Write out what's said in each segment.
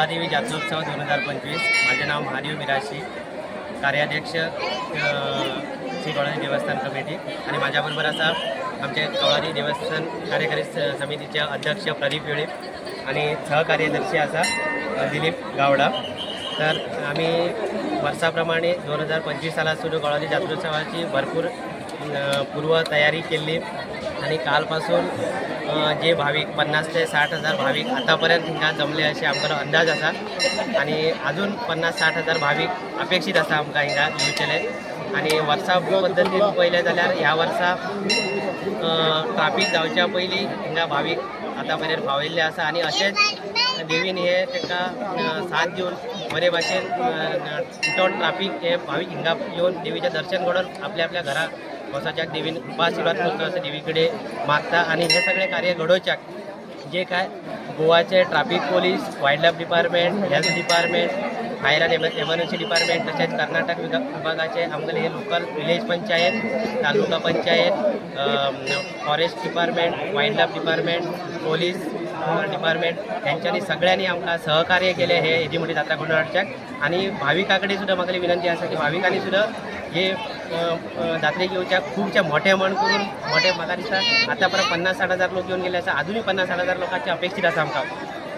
गवळादेवी जात्रोत्सव दोन हजार पंचवीस. माझे नाव महादेव मिराशी कार्याध्यक्ष श्री गवळादेवी देवस्थान कमिटी. आणि माझ्याबरोबर असा आमचे गवळादेवी देवस्थान कार्यकारी समितीचे अध्यक्ष प्रदीप वेळे आणि सहकार्यदर्शी असा दिलीप गावडा. तर आम्ही वर्षाप्रमाणे दोन हजार पंचवीस सालात सुरू गवळादेवी जात्रोत्सवाची भरपूर पूर्वतयारी केली. आणि कालपासून जे भाविक पन्नास ते साठ हजार भाविक आतापर्यंत हिंगा जमले असे आमकां अंदाज आसा आणि अजून पन्नास साठ हजार भाविक अपेक्षित आसा आमकां हिंगा येवचेले आणि वर्सा पद्दतीन पळयलें जाल्यार ह्या वर्सा ट्राफीक जावच्या पयलीं हिंगा भाविक आतां पर्यंत पावयल्ले आसा. आणि अशेंच देवीन हे तांकां साथ दिवन बरे भाशेन विथआउट ट्राफीक हे भाविक हिंगा येवन देवीचें दर्शन घडोवन आपल्या आपल्या घरा वसाच्याक देवीन कृपा आशिर्वाद करतो असं देवीकडे मागता. आणि हे सगळे कार्य घडोवच्याक जे काय गोवाचे traffic police wild life department health department fire and emergency department तसेच कर्नाटक विगा- विभागाचे आमगेले हे local village panchayat taluka panchayat forest department wild life department police department यांच्यानी सगळ्यांनी आमकां सहकार्य केले हे हेजी मोठी जात्रा घडोवन आणि भाविकाकडे सुद्धा म्हाका विनंती आसा की भाविकांनी सुद्धा हे दात्रे घेऊच्या खूपच्या मोठ्या खुबशे करून मोठ्या म्हाका दिसता आतापर्यंत पन्नास साठ हजार लोक येऊन गेले असा अजूनही पन्नास साठ हजार लोकांची अपेक्षित असा आमकां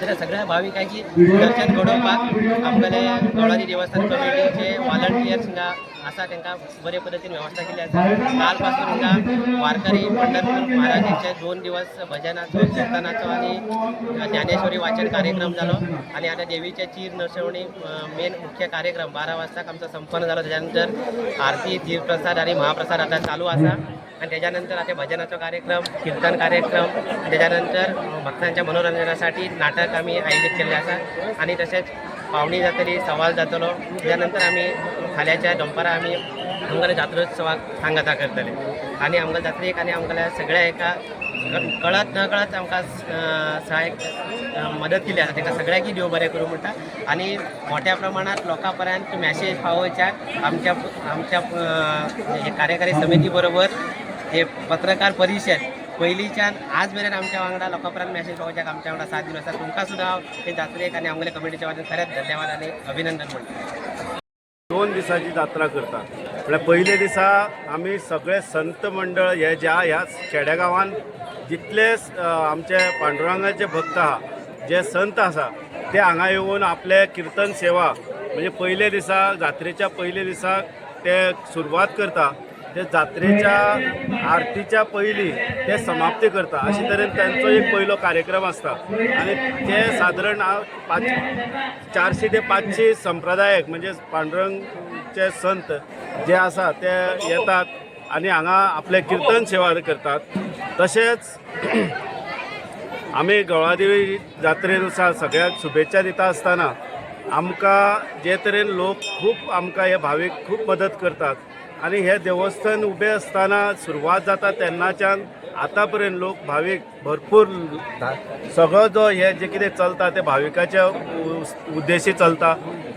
तर सगळ्या भाविकांची दर्शन घडोवपाक आमगेले गवळादी देवस्थान कमिटीचे व्हॉलंटियर्स हिंगा आसा तांकां बरे पद्दतीन वेवस्था केली आसा काल पासून हिंगा वारकरी पंढरपूर महाराजांचे दोन दिवस भजनाचो कीर्तनाचो आणि ज्ञानेश्वरी वाचन कार्यक्रम जालो आणि आता देवीचे चीर नरसवणी मेन मुख्य कार्यक्रम बारा वाजता आमचा संपन्न झाला. त्याच्यानंतर आरती तीर्थप्रसाद आणि महाप्रसाद आता चालू असा. आणि त्याच्यानंतर आता भजनाचा कार्यक्रम कीर्तन कार्यक्रम त्याच्यानंतर भक्तांच्या मनोरंजनासाठी नाटक आम्ही आयोजित केले असा. आणि तसेच पावणी जातली सवाल जातलो. त्याच्यानंतर आम्ही खाल्याच्या दनपारां आमी आमकां जात्रोत्सवाक सांगाता करतले. आणि आमकां जात्रेक आणि आमकां सगळ्या एका कळत न कळत आमकां सहायक सहाय्य मदत केली. आसा ताका सगळ्याकी देव बरें करूं म्हणटा. आनी मोठ्या प्रमाणांत लोकां पर्यंत मॅसेज पावोवच्याक आमच्या आमच्या हे कार्यकारी समिती बरोबर हे पत्रकार परिशद पयलींच्यान आज मेरेन आमच्या वांगडा लोकां पर्यंत मॅसेज पावोवच्याक आमच्या वांगडा साथ दिवन आसा तुमकां सुद्दां हांव हे जात्रेक आनी आमगेल्या कमिटीच्या वतीन खरेंच धन्यवाद आनी अभिनंदन म्हणटा दोन दिसाची जात्रा करतात. म्हणजे म्हळ्यार पयले दिसा आमी सगळे संत मंडळ हे ज्या ह्या खेडेगांवान जितले आमचे पांडुरंगाचे भक्त आहा जे संत आसा ते हांगा येवन आपले कीर्तन सेवा म्हणजे पयले दिसा जात्रेच्या पयले दिसा ते सुरवात करता. ते जात्रेच्या आरतीच्या पयलीं ते समाप्ती करता अशे तरेन तांचो एक पयलो कार्यक्रम आसता आनी ते सादारण पांच चारशे ते पांचशे संप्रदायक म्हणजे पांडुरंगचे संत जे आसा ते येतात आनी हांगा आपले कीर्तन सेवा करतात. तशेंच आमी गवळादेवी जात्रेनुसार सगळ्याक शुभेच्छा दिता आसतना आमकां जे तरेन लोक खूब आमकां हे भावीक खूब मदत करतात. आनी हे देवस्थान उबें आसतना सुरवात जाता तेन्नाच्यान आतां पर्यंत लोक भावीक भरपूर सगळो जो हे जे कितें चलता ते भाविकाच्या उद्देशी चलता.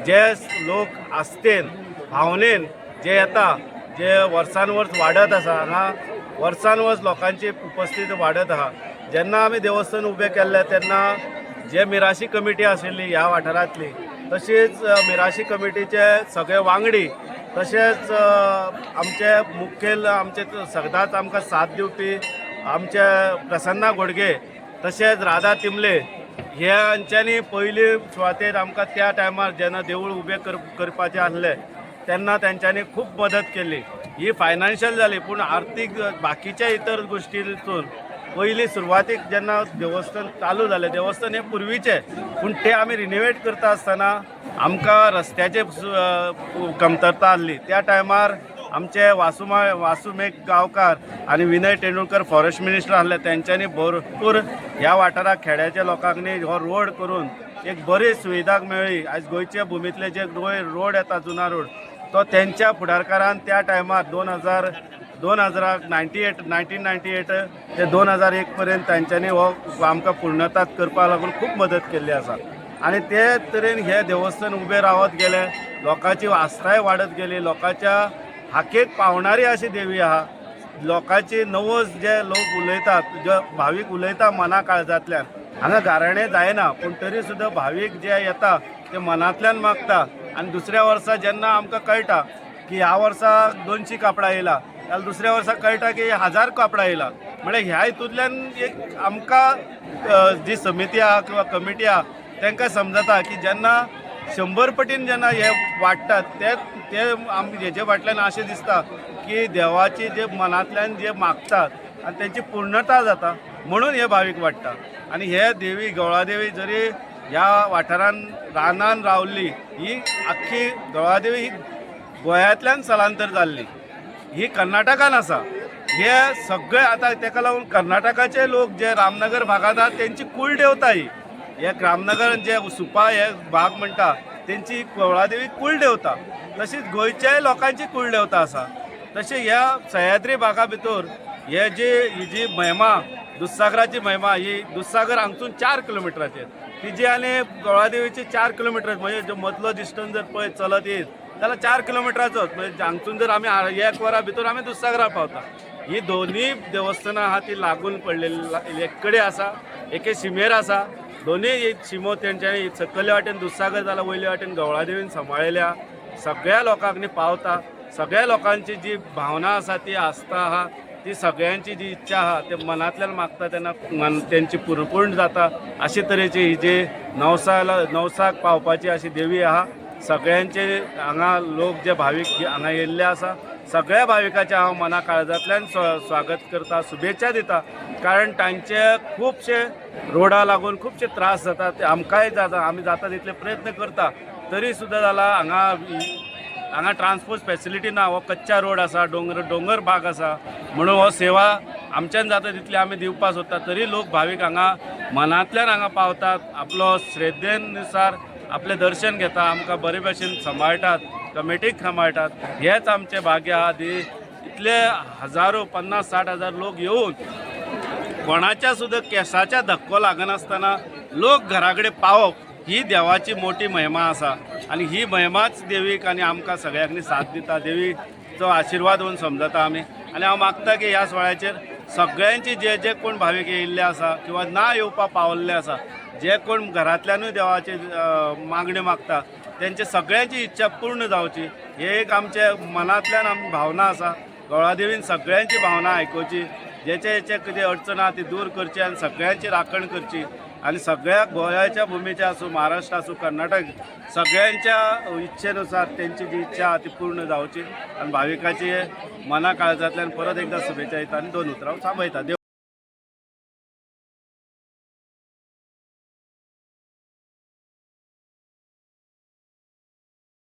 जे लोक आस्तेन भावनेन जे येता जे वर्सान वर्स वाडत आसा हांगा वर्सान वर्स लोकांची उपस्थिती वाडत आहा जेन्ना आमी देवस्थान उबें केल्लें तेन्ना जे मिराशी कमिटी आशिल्ली ह्या वाठारांतली तशीच मिराशी कमिटीचे सगळे वांगडी तशेंच आमचे मुखेल आमचे त- सदांच आमकां साथ दिवपी आमचे प्रसन्ना घोडगे तशेंच राधा तिमले हे हांच्यांनी पयली सुवातेर आमकां त्या टायमार जेन्ना देवूळ उबें कर करपाचें आसलें तेन्ना तेंच्यांनी खूब मदत केली. ही फायनान्शियल जाली पूण आर्थीक बाकीच्या इतर गोश्टींतून पयलीं सुरवातीक जेन्ना देवस्थान चालू जालें देवस्थान हें पुर्वीचें पूण तें आमी रिनोवेट करता आसतना आमकां रस्त्याचे कमतरता आसली त्या टायमार आमचे वासुमा वासुमेघ गांवकार आनी विनय तेंडुलकर फॉरेस्ट मिनिस्टर आसले तेंच्यांनी भरपूर ह्या वाठाराक खेड्याच्या लोकांनी हो रोड करून एक बरी सुविधा मेळ्ळी आयज गोंयचे भुमींतले जे रोड येता जुना रोड तो तेंच्या फुडारकारान त्या टायमार दोन हजार दोन हजाराक ninety eight nineteen ninety eight ते दोन हजार एक पर्यंत तांच्यांनी हो आमकां पूर्णतात करपा लागून खूब मदत केल्ली आसा आनी ते तरेन हे देवस्थान उबें रावत गेले लोकांची आस्थाय वाडत गेली लोकांच्या हाकेक पावणारी अशी देवी आहा. लोकांची नवस जे लोक उलयतात जे भावीक उलयता मना काळजांतल्यान हांगा गाराणें जायना पूण तरी सुद्दां भावीक जे येता ते मनांतल्यान मागता. आनी दुसऱ्या वर्सा जेन्ना आमकां कळटा की ह्या वर्सा दोनशी कापडां येयला जाल्यार दुसऱ्या वर्सा कळटा की हजार कापडां येयला म्हळ्यार ह्या हितूंतल्यान एक आमकां जी समिती आहा किंवा कमिटी आहा तांकां समजता की जेन्ना शंबर पटीन जेन्ना हे वाडटात ते ते हेजे फाटल्यान अशें दिसता की देवाची जे मनांतल्यान जे मागतात आनी तेंची पूर्णता जाता म्हणून हे भावीक वाडटा आनी हे देवी गवळादेवी जरी ह्या वाठारान रानान रावल्ली ही आख्खी गवळादेवी ही गोंयांतल्यान स्थलांतर जाल्ली. ही कर्नाटकान आसा हे सगळे आतां ताका लागून कर्नाटकाचे लोक जे रामनगर भागांत आहात तेंची कुळ देवता ही हे रामनगर जे सुपा हे भाग म्हणटा तेंची कवळादेवी कुळ देवता. तशीच गोंयच्याय लोकांची कुळ देवता आसा तशी ह्या सह्याद्री भागा भितर हे जी ही जी महिमा दुधसागराची महिमा ही दुधसागर हांगसून चार किलोमिटराचेर तिजी आनी गवळादेवीची चार किलोमिटर म्हणजे जो मदलो डिस्टन्स जर पळय चलत येत जाल्यार चार किलोमिटराचोच म्हणजे हांगसून जर आमी एक वरा भितर आमी दुधसागरा पावता ही दोन्ही देवस्थानां आहा ती लागून पडलेली एक कडेन आसा एके शिमेर आसा दोन्ही शिमो तेंच्यांनी सकयले वाटेन दुधसागर जाल्यार वयल्या वाटेन गवळादेवीन सांबाळल्या सगळ्या लोकांक न्ही पावता. सगळ्या लोकांची जी भावना आसा ती आस्था आहा ती सगळ्यांची जी इच्छा आहा ते मनांतल्यान मागता तेन्ना मन तेंची पुरपूर्ण जाता. अशे तरेची ही जी नवसाला नवसाक पावपाची अशी देवी आहा सगळ्यांचे हांगा लोक जे भावीक हांगा येयल्ले आसा सगळ्या भाविकांचे हांव मना काळजांतल्यान स्वा- स्वागत करता शुभेच्छा दिता. कारण तांचे खुबशे रोडा लागून खुबशे त्रास जाता ते आमकांय जाता आमी जाता तितले प्रयत्न करता. तरी सुद्दां जाला हांगा हांगा ट्रान्सपोर्ट फॅसिलिटी ना हो कच्चा रोड आसा डोंगर डोंगर भाग आसा. म्हणून हो सेवा आमच्यान जाता तितली आमी दिवपा सोदता तरी लोक भावीक हांगा मनांतल्यान हांगा पावतात. आपलो श्रद्धेनुसार आपलें दर्शन घेता आमकां बरे भशेन सांबाळटात कमिटीक सांबाळटात हेच आमचें भाग्य आहा दी इतले हजारो पन्नास साठ हजार लोक येवन कोणाच्या सुद्दां केसाच्या धक्को लागनासतना लोक घरा कडेन पावप ही देवाची मोठी महिमा आसा. आनी ही महिमाच देवीक आनी आमकां सगळ्यांनी साथ दिता. देवीचो आशिर्वाद म्हणून समजता आमी आनी हांव मागता की ह्या सुवाळ्याचेर सगळ्यांची जे जे कोण भाविक येयल्ले आसा किंवा ना येवपा पावल्ले आसा जे कोण घरांतल्यानूय देवाची मागण्यो मागता त्यांचे सगळ्यांची इच्छा पूर्ण जावची. हे एक आमचे मनांतल्यान आम भावना आसा गवळादेवीन सगळ्यांची भावना आयकुची जेचे जेचे कितें अडचण आहा ती दूर करची आनी सगळ्यांची राखण करची. आनी सगळ्या गोंयाच्या भुमीच्या आसूं महाराष्ट्र आसूं कर्नाटक सगळ्यांच्या इच्छेनुसार तेंची जी इच्छा आहा ती पूर्ण जावची. आनी भाविकाची मना काळजांतल्यान परत एकदां शुभेच्छा दिता आनी दोन उतरां थांबयता देव